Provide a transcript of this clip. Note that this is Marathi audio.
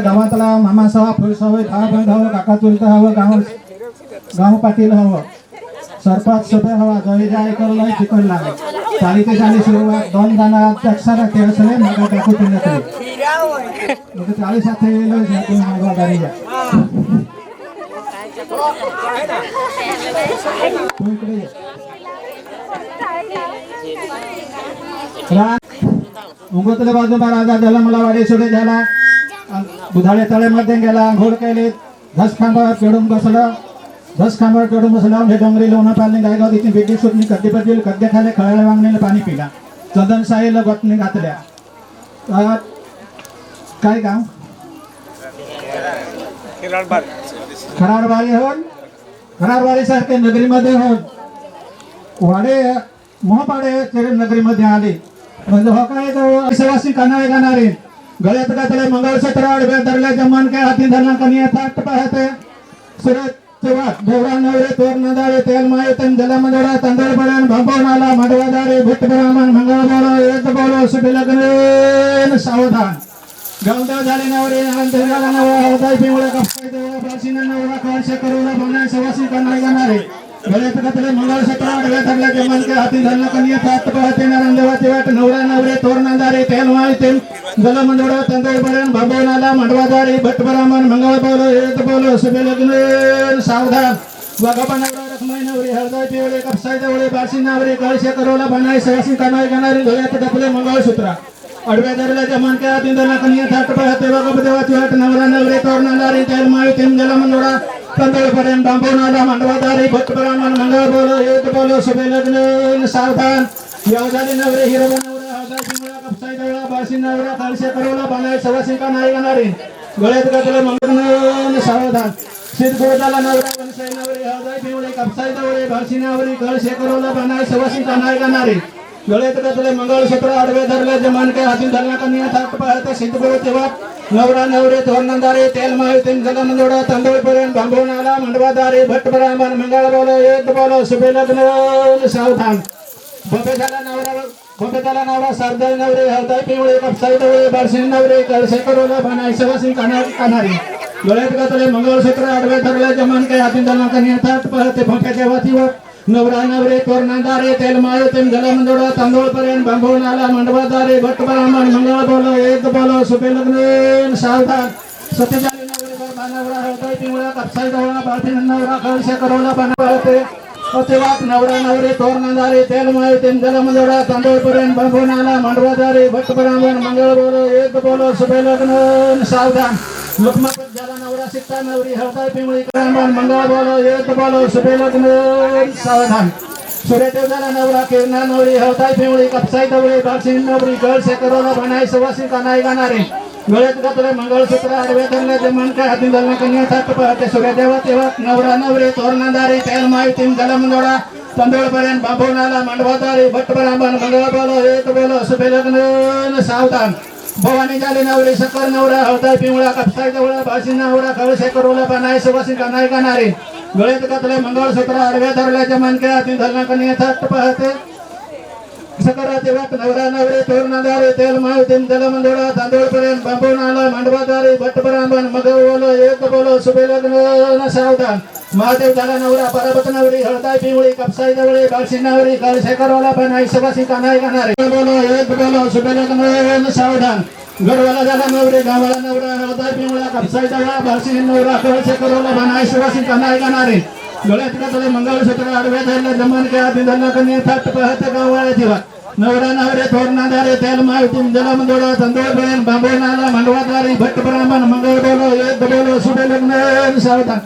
गावातला मामा सवा फुलसावं दहा बंद हवं काका चुलता हवं गाव गाव पाटील हवं सरपंच सभे हवा जय जय करला चिकन लागे चालीते चाली सुरुवात दोन जण अक्षरा खेळसले मग टाकू तिने तरी मग चाळीस साथे येलो जातो मागवा गाडी जा तू इकडे ये. रा- मुंगोतल्या बाजूला राजा झाला मला वाडे सोडे झाला बुधाळे तळेमध्ये गेला आंघोळ केली धस खांबावर चढून बसलं. धस खांबावर चढून बसला. हे डोंगरी लोणं पालनी गायगाव तिथे बेटी सुटणी कद्दे पडली कद्दे खाले खळाळे वांगणीला पाणी पिला. चंदन साईला बटणी घातल्या. काय गाव? खराडवाडी होऊन? खराडवाडी सारखे नगरीमध्ये होऊन? वाडे मोहपाडे नगरीमध्ये आले. म्हणजे हो काय गाणारे गळ्यात घातले मंगळसूत्र आडव्या धरल्याच्या जमान काय हाती धरला कनिया थाट पाहते? सुरत चवात देवरा नवरे तोर नदारे तेल माये तन जलमदरा तांदळ पडन माला आला माडवादारे भट्ट ब्राह्मण मंगळ बोलो एक बोलो सुबे लग्न सावधान. गावदा झाले नवरे आनंद झाला नवरा हृदय पिवळे कपडे देवा प्राचीन नवरा काळशे करूला बनाय सवासी कानाळे गाणारे गळ्यात घातले मंगळसूत्र आडव्या धरल्याचे मन काय हाती धरला कनिया थाट पाहते नारायण देवाचे वाट नवरा नवरे तोर नदारे तेल माये तेल जलमंदोडा तांदळ पडन भांबवून आला माडवादारे भट्ट ब्राह्मण मंगळ बोलो एक बोलो सुबे लग्न सावधान वाघापा नवरा रखमाई नवरी हळदाय पिवळे कपसाय देवळे बाशी नावरे कळशे करोला बनाय सवासी कानाळे गाणारे गळ्यात घातले मंगळसूत्र अडव्या धरल्याच्या मनक्या तिंदला कन्या थाट पाहते बघ देवाची वाट नवरा नवरे तोरणादारी तेल माळी तेम जला मंदोडा तांदळ पर्यंत बांबवणारा मांडवादारी ब्राह्मण मंगळ बोलो एक बोलो शुभे लग्न सावधान. यावजाली नवरे हिरव नवरा हळदा पिंगळा कपसाई दवळा बाशी नवरा काळशे करोला बनाय सवासी का नाही गाणारे गळ्यात घातले मंगळ सावधान. सिद्ध गोदाला नवरा वनसाई नवरे हळदाय पिवळे कपसाई दवळे बाशी नवरी कळशे करोला बनाय सवासी का नाही गाणारे गळ्यात घातले मंगळसूत्र आडवे धरले जमान काय हाती धरला कन्या थाट पाहते सिद्धगुरु तेव्हा नवरा नवरे धोरणदारे तेल माहिती तेल तांदूळ पर्यंत बांबून मंडवादारे भट्ट ब्राह्मण मंगळ बोल एक बोलो शुभे सावधान. बफे झाला नवरा बफे झाला नवरा सरदार नवरे हळदाय पिवळे कपसाई दवळे बारसिंग नवरे कळसे करोला बनाय सवासिंग काना कानारी डोळ्यात घातले मंगळसूत्र आडवे धरले जमान काय हाती धरला येतात थाट पाहते भोक्या देवातीवर नवरा नवरे तोरणादारे तेल माळे तेल जलमंदोडा तांदूळ पर्यंत बांबवून आला मंडवादारे भट्ट ब्राह्मण मंगळ बोलो एक बोलो सुपे लग्न सावधान. सत्यजाली नवरे बरबा नवरा हळदाय पिवळा कपसाई नवरा कळशे करोला बनवते तेव्हा नवरा नवरे तोरणादारे तेल माळे तेल जलमंदोडा तांदूळ ब्राह्मण मंगळ बोलो एक बोलो सुपे लग्न सावधान. लोकमापत झाला नवरा सिक्का नवरी हळदाय पिंगळी बोलो बोलो सावधान. नवरा किरणा नवरी हळदाय पिंगळी कपसाई दवळी नवरी गळ शेकरोला बनाय गाणारे. गळ्यात घातले मंगळसूत्र आडवे धरले हाती कन्या थाट पाहते सूर्यदेवा तेव्हा नवरा नवरे तोरणादारी तेल माय तीन जलमंदोडा पर्यंत बांबून मांडवादारी भट्ट ब्राह्मण बोलो बोलो सावधान. भवानी झाले नवरे सकर नवरा हवताय पिवळा कपसाय जवळा भाषी नवरा कळशे करोला बनाय सुवासी कानाय गाणारे गळ्यात घातले मंगळसूत्र आडव्या धरल्याच्या मनक्या हाती धरला कन्या थाट पाहते. सकराचे तेव्हा नवरा नवरे तोरणादारे तेल माळ तेल जलमंदोडा तांदूळ पर्यंत बांबू आला मांडवादारे भट्ट ब्राह्मण मग बोलो एक बोलो सुबे लग्न सावधान. महादेव झाला नवरा पराबत नवरी हळदाय पिवळी कपसाई दवळी काळशी नवरी कळशे करोला बनाय सवासी कानाय गाणारे बोलो एक बोलो शुभे सावधान. गडवाला झाला नवरे गावाला नवरा हळदाय पिवळा कपसाई दवळा बाळशी नवरा कळशे पण आई सवासी कानाय गाणारे गळ्यात मंगळसूत्र आडव्या धरले जमान के हाती धरला कन्या थाट पाहते गावाला ठेवा नवरा नवरे तोरणादारे तेल माहिती जलमंदोडा तांदूळ बहीण बांबून आला मांडवादारी भट्ट ब्राह्मण मंगळ बोलो एक बोलो सुडे लग्न सावधान